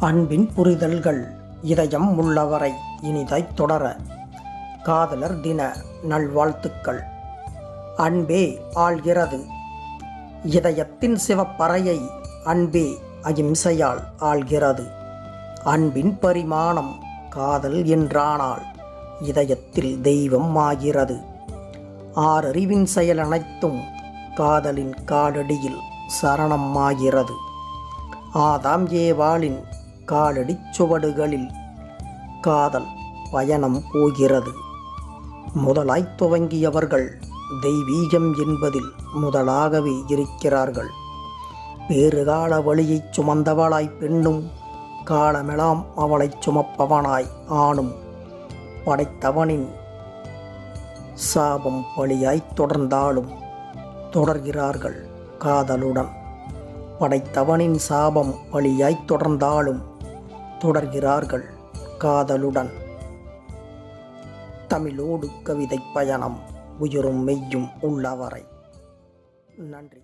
அன்பின் புரிதல்கள் இதயம் உள்ளவரை இனிதை தொடர. காதலர் தின நல்வாழ்த்துக்கள். அன்பே ஆள்கிறது. இதயத்தின் சிவப்பறையை அன்பே அகிம்சையால் ஆள்கிறது. அன்பின் பரிமாணம் காதல் என்றானால் இதயத்தில் தெய்வம் ஆகிறது. ஆறறிவின் செயல் அனைத்தும் காதலின் காலடியில் சரணம் ஆகிறது. ஆதாம் ஏவாளின் காலடிச் சுவடுகளில் காதல் பயணம் போகிறது. முதலாய் துவங்கியவர்கள் தெய்வீகம் என்பதில் முதலாகவே இருக்கிறார்கள். வேறு கால வழியைச் சுமந்தவளாய் பெண்ணும் காலமெல்லாம் அவளைச் சுமப்பவனாய் ஆணும் படைத்தவனின் சாபம் பழியாய் தொடர்ந்தாலும் தொடர்கிறார்கள் காதலுடன். படைத்தவனின் சாபம் பழியாய் தொடர்ந்தாலும் தொடர்கிறார்கள் காதலுடன். தமிழோடு கவிதை பயணம் உயிரும் மெய்யும் உள்ளவரை. நன்றி.